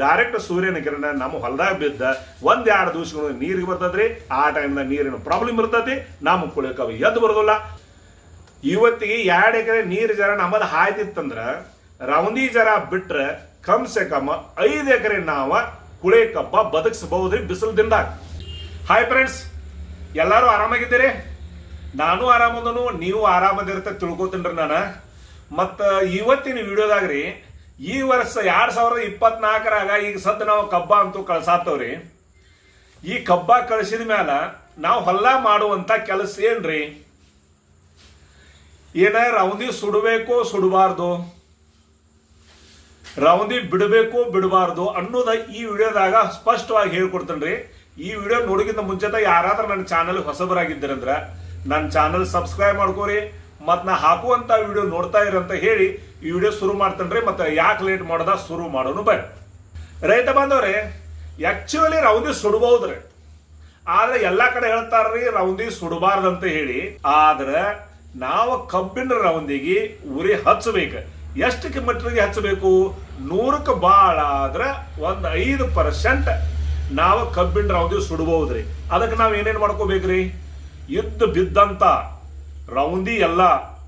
Direct ಸೂರ್ಯನ ಕಿರಣ ನಮ್ಮ ಹೊಲದಾಗ ಬಿದ್ದ ಒಂದ್ ಎರಡು ದಿವಸಗಳು ನೀರಿಗೆ ಬರ್ತದ್ರಿ. ಆ ಟೈಮ್ದಾಗ ನೀರಿನ ಪ್ರಾಬ್ಲಮ್ ಇರ್ತೈತಿ ನಮ್ಮ ಕುಳಿಯಕ ಅವು ಎದ್ದು ಬರೋದಿಲ್ಲ. ಇವತ್ತಿಗೆ ಎರಡು ಎಕರೆ ನೀರು ಜರ ನಮ್ಮದು ಹಾಯ್ದಿತ್ತಂದ್ರ ರೌಂದಿ ಜರ ಬಿಟ್ರೆ ಕಮ್ ಸೆ ಕಮ್ ಐದು ಎಕರೆ ನಾವು ಕುಳೆ ಕಬ್ಬ ಬದುಕಿಸಬಹುದ್ರಿ ಬಿಸಿಲು ಹಾಯ್ ಫ್ರೆಂಡ್ಸ್ ಎಲ್ಲರೂ ಆರಾಮಾಗಿದ್ದೀರಿ? ನಾನು ಆರಾಮದನು ನೀವು ಆರಾಮದಿರ್ತ ತಿಳ್ಕೊತೀನ್ರಿ ನಾನು. ಮತ್ತು ಇವತ್ತಿನ ವಿಡಿಯೋದಾಗ ರೀ ಈ ವರ್ಷ ಎರಡ್ ಸಾವಿರದ ಇಪ್ಪತ್ನಾಲ್ಕರಾಗ ಈಗ ಸದ್ ನಾವು ಕಬ್ಬ ಅಂತೂ ಕಳ್ಸಾತವ್ರಿ. ಈ ಕಬ್ಬ ಕಳಿಸಿದ ಮ್ಯಾಲ ನಾವು ಹೊಲ್ಲ ಮಾಡುವಂತ ಕೆಲಸ ಏನ್ರಿ? ಏನ ರೌಂದಿ ಸುಡಬೇಕು ಸುಡಬಾರ್ದು. ರೌಂದಿ ಬಿಡಬೇಕು ಬಿಡಬಾರ್ದು ಅನ್ನೋದ ಈ ವಿಡಿಯೋದಾಗ ಸ್ಪಷ್ಟವಾಗಿ ಹೇಳ್ಕೊಡ್ತೇನ್ರಿ. ಈ ವಿಡಿಯೋ ನೋಡೋಕ್ಕಿಂತ ಮುಂಚೆತ ಯಾರಾದ್ರೂ ನನ್ನ ಚಾನಲ್ ಹೊಸಬರಾಗಿದ್ದೀರಂದ್ರ ನನ್ನ ಚಾನಲ್ ಸಬ್ಸ್ಕ್ರೈಬ್ ಮಾಡ್ಕೋರಿ. ಮತ್ ನಾ ಹಾಕುವಂತ ವಿಡಿಯೋ ನೋಡ್ತಾ ಇರಂತ ಹೇಳಿ ಈ ವಿಡಿಯೋ ಶುರು ಮಾಡ್ತೇನ್ರಿ, ಮತ್ತು ಯಾಕೆ ಲೇಟ್ ಮಾಡೋದ ಶುರು ಮಾಡೋನು ಬರ್ರಿ ರೈತ ಬಾಂಧವ್ರೆ ಆಕ್ಚುಲಿ ರೌಂದಿ ಸುಡಬಹುದ್ರಿ. ಆದ್ರೆ ಎಲ್ಲಾ ಕಡೆ ಹೇಳ್ತಾರ್ರಿ ರೌಂದಿ ಸುಡಬಾರ್ದಂತ ಹೇಳಿ. ಆದ್ರೆ ನಾವು ಕಬ್ಬಿನ ರೌಂದಿಗೆ ಉರಿ ಹಚ್ಚಬೇಕು. ಎಷ್ಟು ಮಟ್ಟಿಗೆ ಹಚ್ಚಬೇಕು? ನೂರಕ್ಕೆ ಭಾಳ ಆದ್ರೆ ಒಂದು ಐದು ಪರ್ಸೆಂಟ್ ನಾವು ಕಬ್ಬಿನ ರೌಂದಿ ಸುಡಬಹುದ್ರಿ. ಅದಕ್ಕೆ ನಾವು ಏನೇನ್ ಮಾಡ್ಕೋಬೇಕ್ರಿ? ಎದ್ದು ಬಿದ್ದಂತ ರೌಂದಿ ಎಲ್ಲ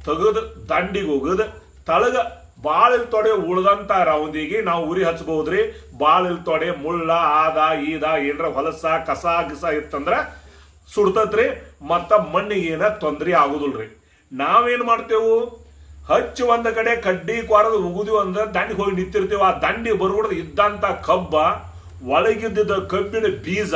ತೆಗೆದು ದಂಡಿಗೆ ಹೋಗದ್ ತಳಗ ಬಾಳಿಲ್ ತೊಡೆ ಉಳ್ದಂತ ರೌಂದಿಗೆ ನಾವು ಉರಿ ಹಚ್ಚಬಹುದ್ರಿ ಬಾಳಿಲ್ ತೊಡೆ ಮುಳ್ಳ, ಆದ, ಈದ, ಏನ್ರ ಹೊಲಸ, ಕಸ, ಗಿಸ ಇತ್ತಂದ್ರ ಸುಡ್ತತ್ರಿ. ಮತ್ತ ಮಣ್ಣಿಗೆ ಏನ ತೊಂದ್ರಿ ಆಗುದಿಲ್ರಿ. ನಾವೇನ್ ಮಾಡ್ತೇವು? ಹಚ್ಚಿ ಒಂದ ಕಡೆ ಕಡ್ಡಿ ಕೊರದು ಉಗುದಿವಿ ಅಂದ್ರ ದಂಡಿಗೆ ಹೋಗಿ ನಿಂತಿರ್ತೀವಿ. ಆ ದಂಡಿ ಬರ್ಬಿಡ್ದು ಇದ್ದಂತ ಕಬ್ಬ ಒಳಗಿದ್ದ ಕಬ್ಬಿನ ಬೀಜ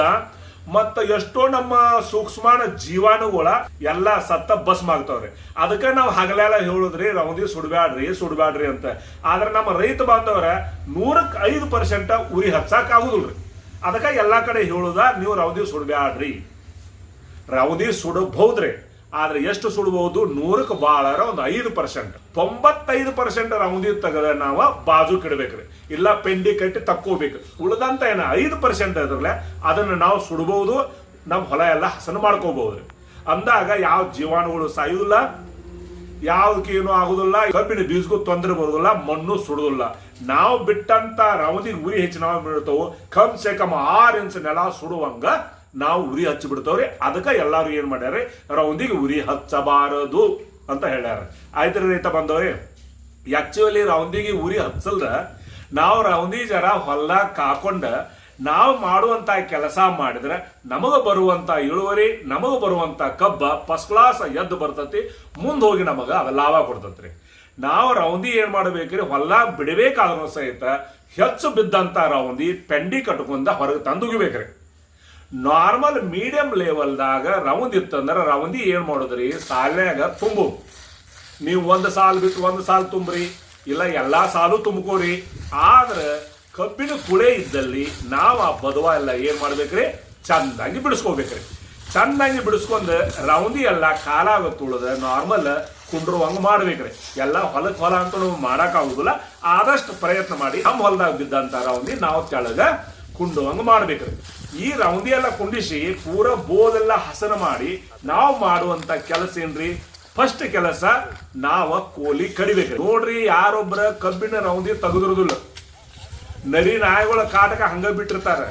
ಮತ್ತ ಎಷ್ಟೋ ನಮ್ಮ ಸೂಕ್ಷ್ಮಾಣ ಜೀವಾಣುಗಳ ಎಲ್ಲ ಸತ್ತ ಭಸ್ಮ ಆಗ್ತಾವ್ರಿ. ಅದಕ್ಕೆ ನಾವು ಹಗಲೆಲ್ಲ ಹೇಳುದ್ರಿ, ರೌದಿ ಸುಡಬ್ಯಾಡ್ರಿ ಸುಡಬ್ಯಾಡ್ರಿ ಅಂತ. ಆದ್ರೆ ನಮ್ಮ ರೈತ ಬಾಂಧವರ ನೂರಕ್ಕೆ ಐದು ಪರ್ಸೆಂಟ್ ಉರಿ ಹಚ್ಚಕ್ ಆಗುದಿಲ್ರಿ. ಅದಕ್ಕೆ ಎಲ್ಲ ಕಡೆ ಹೇಳುದ, ನೀವು ರೌದಿ ಸುಡಬ್ಯಾಡ್ರಿ. ರೌದಿ ಸುಡಬಹುದ್ರಿ. ಆದ್ರೆ ಎಷ್ಟು ಸುಡಬಹುದು ನೂರಕ್ಕೆ ಬಾಳರ ಒಂದು ಐದು ಪರ್ಸೆಂಟ್. ತೊಂಬತ್ತೈದು ಪರ್ಸೆಂಟ್ ರೌಂದಿ ತೆಗೆದ ನಾವು ಬಾಜು ಕಿಡಬೇಕ್ರಿ. ಇಲ್ಲ ಪೆಂಡಿ ಕಟ್ಟಿ ತಕ್ಕೋಬೇಕು. ಉಳಿದಂತ ಏನ ಐದು ಪರ್ಸೆಂಟ್ ಇದ್ರಲ್ಲ ಅದನ್ನ ನಾವು ಸುಡಬಹುದು ನಮ್ಮ ಹೊಲ ಎಲ್ಲ ಹಸನು ಮಾಡ್ಕೋಬಹುದು ಅಂದಾಗ ಯಾವ ಜೀವಾಣುಗಳು ಸಾಯುದಿಲ್ಲ ಯಾವ್ದಕ್ಕೇನು ಆಗುದಿಲ್ಲ, ಕಬ್ಬಿನ ಬೀಜಗೂ ತೊಂದರೆ ಬರುದಿಲ್ಲ, ಮಣ್ಣು ಸುಡುದಿಲ್ಲ. ನಾವು ಬಿಟ್ಟಂತ ರೌಂದಿಗೆ ಉರಿ ಹೆಚ್ಚು ನಾವು ಬೀಳ್ತಾವು. ಕಮ್ ಸೆ ಕಮ್ ಆರು ಇಂಚ್ ನೆಲ ಸುಡುವಂಗ ನಾವು ಉರಿ ಹಚ್ಚಿ ಬಿಡ್ತಾವ್ರಿ ಅದಕ್ಕೆ ಎಲ್ಲರೂ ಏನು ಮಾಡ್ಯಾರ ರೌಂದಿಗೆ ಉರಿ ಹಚ್ಚಬಾರದು ಅಂತ ಹೇಳ್ಯಾರ ಆಯ್ತು ರೈತ ಬಂದವ್ರಿ ಆಕ್ಚುಲಿ ರೌಂದಿಗೆ ಉರಿ ಹಚ್ಚಲ್ದ ನಾವು ರೌಂದಿ ಜರ ಹೊಲ ಕಾಕೊಂಡ ನಾವು ಮಾಡುವಂತ ಕೆಲಸ ಮಾಡಿದ್ರೆ ನಮಗ ಬರುವಂತ ಇಳುವರಿ, ನಮಗ ಬರುವಂತ ಕಬ್ಬ ಫಸ್ಟ್ ಕ್ಲಾಸ್ ಎದ್ದು ಬರ್ತತಿ, ಮುಂದೆ ಹೋಗಿ ನಮಗ ಅದ ಲಾಭ ಕೊಡ್ತತ್ರಿ. ನಾವು ರೌಂದಿ ಏನ್ ಮಾಡ್ಬೇಕ್ರಿ? ಹೊಲ ಬಿಡಬೇಕಾದ್ರೂ ಸಹಿತ ಹೆಚ್ಚು ಬಿದ್ದಂತ ರೌಂದಿ ಪೆಂಡಿ ಕಟ್ಕೊಂಡ ಹೊರಗೆ ತಂದುಗಿಬೇಕ್ರಿ. ನಾರ್ಮಲ್ ಮೀಡಿಯಂ ಲೆವೆಲ್ದಾಗ ರೌಂದ್ ಇತ್ತಂದ್ರ ರೌಂದಿ ಏನ್ ಮಾಡೋದ್ರಿ? ಸಾಲ್ನ್ಯಾಗ ತುಂಬು. ನೀವು ಒಂದು ಸಾಲು ಬಿಟ್ಟು ಒಂದು ಸಾಲು ತುಂಬ್ರಿ, ಇಲ್ಲ ಎಲ್ಲಾ ಸಾಲು ತುಂಬ್ಕೋರಿ. ಆದ್ರೆ ಕಬ್ಬಿನ ಕುಳೆ ಇದ್ದಲ್ಲಿ ನಾವು ಆ ಬದುವ ಎಲ್ಲ ಏನು ಮಾಡ್ಬೇಕ್ರಿ? ಚಂದಾಗಿ ಬಿಡಿಸ್ಕೋಬೇಕ್ರಿ. ಚಂದಾಗಿ ಬಿಡಿಸ್ಕೊಂಡು ರೌಂದಿ ಎಲ್ಲ ಕಾಲಾಗ ತುಳದ ನಾರ್ಮಲ್ ಕುಂಡ್ರುವಂಗ ಮಾಡ್ಬೇಕ್ರಿ. ಎಲ್ಲ ಹೊಲಕ್ಕೆ ಹೊಲ ಅಂತ ನಾವು ಮಾಡಕ್ ಆಗುದಿಲ್ಲ. ಆದಷ್ಟು ಪ್ರಯತ್ನ ಮಾಡಿ ನಮ್ಮ ಹೊಲದಾಗ ಬಿದ್ದಂಥ ರೌಂದಿ ನಾವು ಕೆಳಗೆ ಕುಂಡುವಂಗ ಮಾಡ್ಬೇಕ್ರಿ. ಈ ರೌಂದಿ ಎಲ್ಲ ಕುಂಡಿಸಿ ಪೂರ ಬೋದೆಲ್ಲ ಹಸನ ಮಾಡಿ ನಾವು ಮಾಡುವಂತ ಕೆಲಸ ಏನ್ರಿ? ಫಸ್ಟ್ ಕೆಲಸ ನಾವ ಕೋಲಿ ಕಡಿಬೇಕು. ನೋಡ್ರಿ ಯಾರೊಬ್ಬರ ಕಬ್ಬಿನ ರೌಂದಿ ತೆಗೆದಿರುದಿಲ್ಲ. ನರಿ ನಾಯಿಗಳ ಕಾಟಕ ಹಂಗ ಬಿಟ್ಟಿರ್ತಾರ.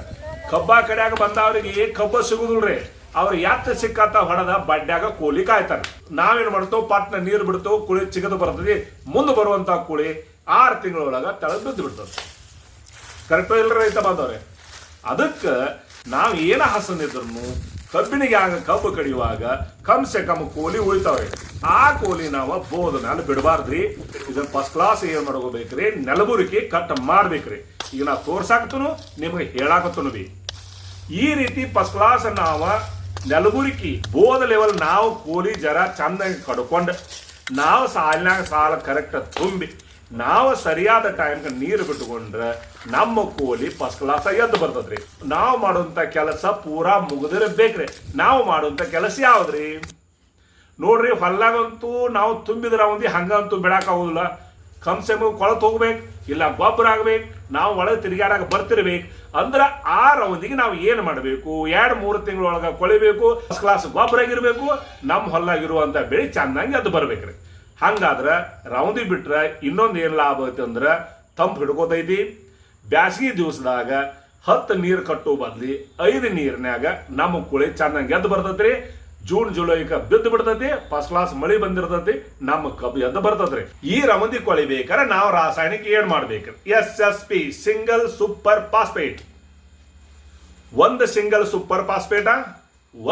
ಕಬ್ಬ ಬಂದವರಿಗೆ ಏ ಕಬ್ಬ ಸಿಗುದಿಲ್ರಿ? ಅವ್ರ ಯಾತ್ರ ಸಿಕ್ಕಾತ ಹೊಡೆದ ಬಡ್ಡ್ಯಾಗ ಕೋಲಿ ಕಾಯ್ತಾರ. ನಾವೇನ್ ಮಾಡ್ತೋ ಪಟ್ನ ನೀರು ಬಿಡ್ತೋ ಕುಳಿ ಚಿಗದು ಬರ್ತದೆ. ಮುಂದೆ ಬರುವಂತ ಕುಳಿ ಆರು ತಿಂಗಳೊಳಗ ತಳಗ್ ಬಿದ್ದು ಬಿಡ್ತದ. ಕರೆಕ್ಟ್ ಇಲ್ರಿ ರೈತ ಬಂದವ್ರೆ ಅದಕ್ಕೆ ನಾವು ಏನ ಹಸನಿದ್ರು ಕಬ್ಬಿಣಿಗೆ ಆಗ ಕಬ್ಬು ಕಡಿಯುವಾಗ ಕಮ್ಸೆ ಕಮ್ ಕೋಲಿ ಉಳಿತಾವೆ. ಆ ಕೋಲಿ ನಾವು ಬೋದ ಮೇಲೆ ಬಿಡಬಾರ್ದ್ರಿ. ಇದನ್ನ ಫಸ್ಟ್ ಕ್ಲಾಸ್ ಏನ್ ಮಾಡ್ಕೋಬೇಕ್ರಿ? ನೆಲಬುರಿಕೆ ಕಟ್ ಮಾಡ್ಬೇಕ್ರಿ. ಈಗ ನಾವು ತೋರ್ಸಾಕತ್ತನು, ನಿಮ್ಗೆ ಹೇಳಾಕತ್ತನು ಬಿ. ಈ ರೀತಿ ಫಸ್ಟ್ ಕ್ಲಾಸ್ ನಾವ ನೆಲಬುರಿಕಿ ಬೋದ ಲೆವೆಲ್ ನಾವು ಕೋಲಿ ಜರ ಚಂದ ಕಡ್ಕೊಂಡು, ನಾವು ಸಾಲಿನಾಗ ಸಾಲ ಕರೆಕ್ಟ್ ತುಂಬಿ ನಾವು ಸರಿಯಾದ ಟೈಮ್ಗೆ ನೀರು ಬಿಟ್ಕೊಂಡ್ರೆ ನಮ್ಮ ಕೂಲಿ ಫಸ್ಟ್ ಕ್ಲಾಸ್ ಎದ್ದು ಬರ್ತದ್ರಿ. ನಾವು ಮಾಡುವಂತ ಕೆಲಸ ಪೂರಾ ಮುಗಿದಿರಬೇಕ್ರಿ. ನಾವು ಮಾಡುವಂತ ಕೆಲಸ ಯಾವ್ದ್ರಿ? ನೋಡ್ರಿ ಹೊಲ್ಲಾಗಂತೂ ನಾವು ತುಂಬಿದ್ರ ಒಂದಿ ಹಂಗಂತೂ ಬಿಡಾಕಾಗೋದಿಲ್ಲ ಆಗುದಿಲ್ಲ. ಕಮ್ ಸೆ ಕೊಳತ್ ಹೋಗ್ಬೇಕು, ಇಲ್ಲ ಗೊಬ್ಬರ ಆಗ್ಬೇಕು, ನಾವು ಒಳಗೆ ತಿರುಗಾಡಕ ಬರ್ತಿರ್ಬೇಕು. ಅಂದ್ರ ಆ ರೌಂದಿಗೆ ನಾವು ಏನು ಮಾಡಬೇಕು? ಎರಡು, ಮೂರು ತಿಂಗಳೊಳಗ ಕೊಳಿಬೇಕು ಫಸ್ಟ್ ಕ್ಲಾಸ್ ಗೊಬ್ಬರ ಆಗಿರ್ಬೇಕು ನಮ್ಮ ಹೊಲ್ಲಾಗಿರುವಂತ ಬೆಳೆ ಚಂದಂಗೆ ಅದು ಬರ್ಬೇಕ್ರಿ. ಹಂಗಾದ್ರ ರೌಂದಿ ಬಿಟ್ರೆ ಇನ್ನೊಂದು ಏನ್ ಲಾಭ ಐತಿ ಅಂದ್ರೆ ತಂಪು ಹಿಡ್ಕೋತೈತಿ. ಬ್ಯಾಸಗಿ ದಿವಸದಾಗ ಹತ್ತು ನೀರು ಕಟ್ಟೋ ಬದ್ಲಿ ಐದು ನೀರಿನ್ಯಾಗ ನಮ್ಮ ಕುಳಿ ಚೆನ್ನಾಗಿ ಎದ್ದು ಬರ್ತೈತ್ರಿ. ಜೂನ್ ಜುಲೈಕ ಬಿದ್ದು ಬಿಡ್ತೈತಿ. ಫಸ್ಟ್ ಕ್ಲಾಸ್ ಮಳಿ ಬಂದಿರ್ತೈತಿ. ನಮ್ಮ ಕಬ್ಬು ಎದ್ದು ಬರ್ತದ್ರಿ ಈ ರವಂದಿ ಕೊಳಿ ಬೇಕಾದ್ರೆ ನಾವು ರಾಸಾಯನಿಕ ಏನ್ ಮಾಡ್ಬೇಕು. S S P, single super phosphate. ಒಂದು ಸಿಂಗಲ್ ಸೂಪರ್ ಫಾಸ್ಫೇಟ?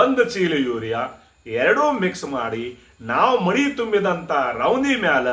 ಒಂದು ಚೀಲ ಯೂರಿಯಾ. ಎರಡೂ ಮಿಕ್ಸ್ ಮಾಡಿ ನಾವು ಮಡಿ ತುಂಬಿದಂತ ರೌಂದಿ ಮ್ಯಾಲ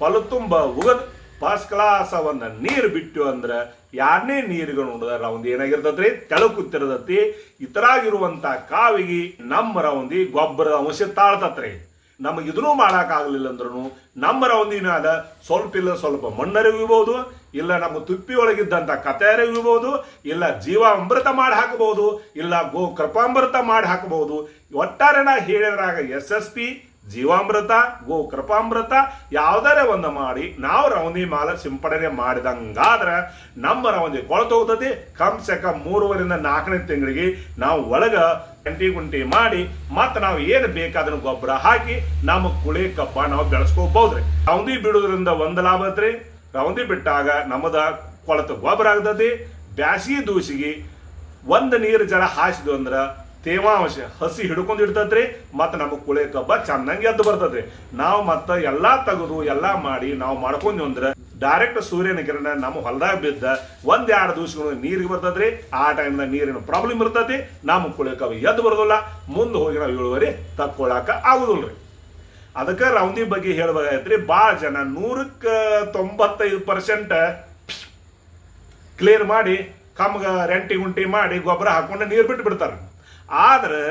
ಹೊಲ ತುಂಬ ಉಗದ್ ಫಸ್ಟ್ ಕ್ಲಾಸ್ ಒಂದು ನೀರು ಬಿಟ್ಟು ಅಂದ್ರೆ ಯಾರನೇ ನೀರಿಗೆ ನೋಡಿದ ರೌಂದಿ ಏನಾಗಿರ್ತದ್ರಿ ತೆಳು ಕೂತಿರ್ತತಿ ಇತರಾಗಿರುವಂತ ಕಾವಿಗೆ ನಮ್ಮ ರೌಂದಿ ಗೊಬ್ಬರದ ಅಂಶ ತಾಳ್ತತ್ರಿ. ನಮಗೆ ಇದನ್ನೂ ಮಾಡಕ್ ಆಗ್ಲಿಲ್ಲ ಅಂದ್ರೂ ನಮ್ಮ ರೌಂದಿ ಮ್ಯಾಲ ಸ್ವಲ್ಪ ಇಲ್ಲ, ಸ್ವಲ್ಪ ಮಣ್ಣರಿಗಿಬಹುದು ಇಲ್ಲ ನಮ್ಮ ತುಪ್ಪಿ ಒಳಗಿದ್ದಂತ ಕತೆ ಅರಿವಿಬಹುದು ಇಲ್ಲ ಜೀವಾಮೃತ ಮಾಡಿ ಹಾಕಬಹುದು ಇಲ್ಲ ಗೋ ಕೃಪಾಮೃತ ಮಾಡಿ ಹಾಕಬಹುದು ಒಟ್ಟಾರೆ ನಾ ಹೇಳಿದ್ರಾಗ ಎಸ್ ಎಸ್ ಪಿ ಜೀವಾಮೃತ, ಗೋ ಕೃಪಾಮೃತ, ಯಾವ್ದಾರೆ ಒಂದು ಮಾಡಿ, ನಾವು ರವನಿ ಮಾಲ ಸಿಂಪಡಣೆ ಮಾಡಿದಂಗಾದ್ರೆ ನಮ್ಮ ರವನಿ ಕೊಳತು ಹೋಗ್ತದೆ. ಕಮ್ ಸೆ ಕಮ್ ಮೂರುವರಿಂದ ನಾಲ್ಕನೇ ತಿಂಗಳಿಗೆ ನಾವು ಒಳಗ ಗಂಟಿ ಗುಂಟಿ ಮಾಡಿ, ಮತ್ತೆ ನಾವು ಏನು ಬೇಕಾದ್ರೂ ಗೊಬ್ಬರ ಹಾಕಿ, ನಮ್ಮ ಕುಳಿ ಕಪ್ಪ ನಾವು ಬೆಳೆಸ್ಕೋಬಹುದ್ರಿ ರವಂದಿ ಬಿಡುವುದರಿಂದ ಒಂದು ಲಾಭ ಐತ್ರಿ. ರವಂದಿ ಬಿಟ್ಟಾಗ ನಮ್ಮದ ಕೊಳತು ಗೊಬ್ಬರ ಆಗ್ತದೆ. ಬ್ಯಾಸಿಗೆ ದೂಸಿಗೆ ಒಂದು ನೀರು ಜರ ಹಾಸಿದ್ವು ಅಂದ್ರ ತೇವಾಂಶ ಹಸಿ ಹಿಡ್ಕೊಂಡು ಇಡ್ತದ್ರಿ, ಮತ್ತೆ ನಮ್ಮ ಕುಳೆ ಕಬ್ಬ ಚೆನ್ನಾಗಿ ಎದ್ದು ಬರ್ತದ್ರಿ. ನಾವು ಮತ್ತೆ ಎಲ್ಲಾ ತೆಗೆದು ಎಲ್ಲಾ ಮಾಡಿ ನಾವು ಮಾಡ್ಕೊಂಡ್ವಿ ಅಂದ್ರೆ ಡೈರೆಕ್ಟ್ ಸೂರ್ಯನ ಕಿರಣ ನಮ್ಮ ಹೊಲದಾಗ ಬಿದ್ದ ಒಂದ್ ಎರಡು ದಿವಸಗಳು ನೀರಿಗೆ ಬರ್ತದ್ರಿ. ಆ ಟೈಮ್ದಾಗ ನೀರಿನ ಪ್ರಾಬ್ಲಮ್ ಇರ್ತೈತಿ, ನಮ್ಮ ಕುಳೆ ಕಬ್ಬ ಎದ್ದು ಬರೋದಿಲ್ಲ, ಮುಂದೆ ಹೋಗಿ ನಾವು ಇಳುವರಿ ತಕ್ಕೊಳಕ ಆಗುದಿಲ್ರಿ. ಅದಕ್ಕೆ ರೌಂದಿ ಬಗ್ಗೆ ಹೇಳ್ಬೇಕಾಗೈತ್ರಿ ಭಾಳ ಜನ ನೂರಕ್ಕೆ ತೊಂಬತ್ತೈದು ಪರ್ಸೆಂಟ್ ಕ್ಲಿಯರ್ ಮಾಡಿ, ಕಮ್ಗೆ ರೆಂಟಿ, ಗುಂಟಿ ಮಾಡಿ ಗೊಬ್ಬರ ಹಾಕೊಂಡು ನೀರು ಬಿಟ್ಟು ಬಿಡ್ತಾರೆ ಆದ್ರೆ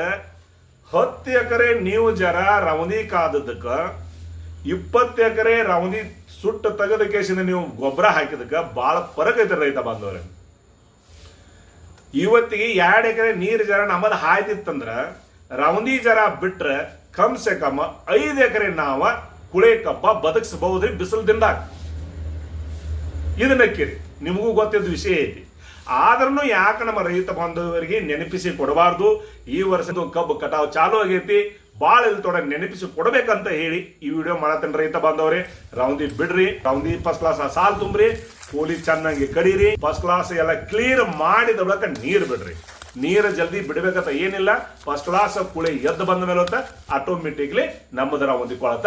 ಹತ್ತು ಎಕರೆ ನೀವು ಜರ ರವನಿ ಕಾದದಕ್ಕ ಇಪ್ಪತ್ತು ಎಕರೆ ರವನಿ ಸುಟ್ಟು ತೆಗೆದ ಕೇಸಿಂದ ನೀವು ಗೊಬ್ಬರ ಹಾಕಿದಕ್ಕ ಭಾಳ ಫರಕ್ ಐತೆ ರೈತ ಬಾಂಧವ್ರೆ. ಇವತ್ತಿಗೆ ಎರಡು ಎಕರೆ ನೀರು ಜರ ನಮ್ಮದು ಹಾಯ್ದಿತ್ತಂದ್ರ ರವನಿ ಜರ ಬಿಟ್ರೆ ಕಮ್ ಸೆ ಕಮ್ ಐದು ಎಕರೆ ನಾವ ಕುಳೆ ಕಪ್ಪ ಬದುಕಿಸಬಹುದ್ರಿ ಬಿಸಿಲು ದಿಂದ ಇದನ್ನ ಕೇಳಿ, ನಿಮಗೂ ಗೊತ್ತಿದ್ದ ವಿಷಯ ಐತಿ. ಆದ್ರೂ ಯಾಕೆ ನಮ್ಮ ರೈತ ಬಾಂಧವರಿಗೆ ನೆನಪಿಸಿ ಕೊಡಬಾರ್ದು? ಈ ವರ್ಷದ ಕಬ್ಬು ಕಟಾವು ಚಾಲು ಆಗೈತಿ. ಬಾಳ ತೊಡ ನೆನಪಿಸಿ ಕೊಡಬೇಕಂತ ಹೇಳಿ ಈ ವಿಡಿಯೋ ಮಾಡತ್ತೇನೆ ರೈತ ಬಾಂಧವ್ರೆ. ರೌಂದಿ ಬಿಡ್ರಿ ರೌಂದಿ ಫಸ್ಟ್ ಕ್ಲಾಸ್ ಸಾಲ್ ತುಂಬ್ರಿ, ಕೂಲಿ ಚೆನ್ನಾಗಿ ಕಡೀರಿ ಫಸ್ಟ್ ಕ್ಲಾಸ್ ಎಲ್ಲ ಕ್ಲಿಯರ್ ಮಾಡಿದ ಬಳಿಕ ನೀರು ಬಿಡ್ರಿ. ನೀರು ಜಲ್ದಿ ಬಿಡ್ಬೇಕಂತ ಏನಿಲ್ಲ. ಫಸ್ಟ್ ಕ್ಲಾಸ್ ಕುಳಿ ಎದ್ದು ಬಂದ ಮೇಲೆ ಅಂತ ಆಟೋಮೆಟಿಕ್ಲಿ ನಮ್ಮದರ ಹೊಂದಿಕೊಳತ್ತ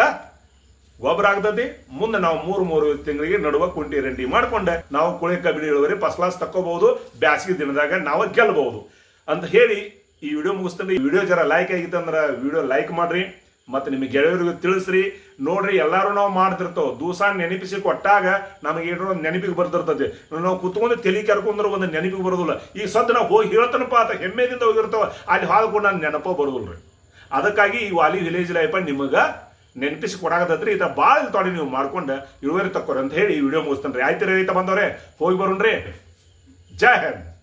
ಗೊಬ್ಬರ ಆಗ್ತದೆ ಮುಂದೆ ನಾವು ಮೂರು ಮೂರು ತಿಂಗಳಿಗೆ ನಡುವ ಕುಂಟಿ ರೆಂಟಿ ಮಾಡ್ಕೊಂಡೆ. ನಾವು ಕುಳಿ ಕಬ್ಬಿಣಿ ಇಳುವರಿ ಫಸ್ಟ್ ಕ್ಲಾಸ್ ತಕ್ಕೋಬಹುದು, ಬ್ಯಾಸಿಗೆ ದಿನದಾಗ ನಾವು ಗೆಲ್ಲಬಹುದು ಅಂತ ಹೇಳಿ ಈ ವಿಡಿಯೋ ಮುಗಿಸ್ತೀನಿ. ಈ ವಿಡಿಯೋ ಜರ ಲೈಕ್ ಆಗಿತ್ತು ಅಂದ್ರೆ ವಿಡಿಯೋ ಲೈಕ್ ಮಾಡ್ರಿ, ಮತ್ತೆ ನಿಮಗೆ ಗೆಳೆಯರಿಗೂ ತಿಳಿಸ್ರಿ. ನೋಡ್ರಿ, ಎಲ್ಲಾರು ನಾವು ಮಾಡ್ತಿರ್ತೇವೆ. ದೂಸ ನೆನಪಿಸಿ ಕೊಟ್ಟಾಗ ನಮಗೆ ಏನೋ ನೆನಪಿಗೆ ಬರ್ತಿರ್ತದೆ ನಾವು ಕುತ್ಕೊಂಡು ತಲೆ ಕರ್ಕೊಂಡ್ರೆ ಒಂದು ನೆನಪಿಗೆ ಬರೋದಿಲ್ಲ. ಈಗ ಸದ್ದು ನಾವು ಹೋಗಿ ಹೇಳ್ತಾನಪ್ಪ ಅಂತ ಹೆಮ್ಮೆದಿಂದ ಹೋಗಿರ್ತಾವ. ಅಲ್ಲಿ ಹಾಳ್ಕೊಂಡು ನಾನು ನೆನಪ ಬರೋದಿಲ್ಲ ರೀ ಅದಕ್ಕಾಗಿ ಈ ವಾಲಿ ವಿಲೇಜ್ ಲೈಫ ನಿಮಗೆ ನೆನಪಿಸಿ ಕೊಡಾಗದ್ರೆ ಇದ ಭಾಳ ತೊಡೆ ನೀವು ಮಾಡ್ಕೊಂಡು ಇಳುವರಿ ತಕ್ಕೋರಿ ಅಂತ ಹೇಳಿ ಈ ವಿಡಿಯೋ ಮುಗಿಸ್ತಾನೆ ರೀ ಆಯ್ತು ರೈತ ಬಂದವ್ರೆ, ಹೋಗಿ ಬರೋಣ್ರಿ. ಜೈ ಹಿಂದ್.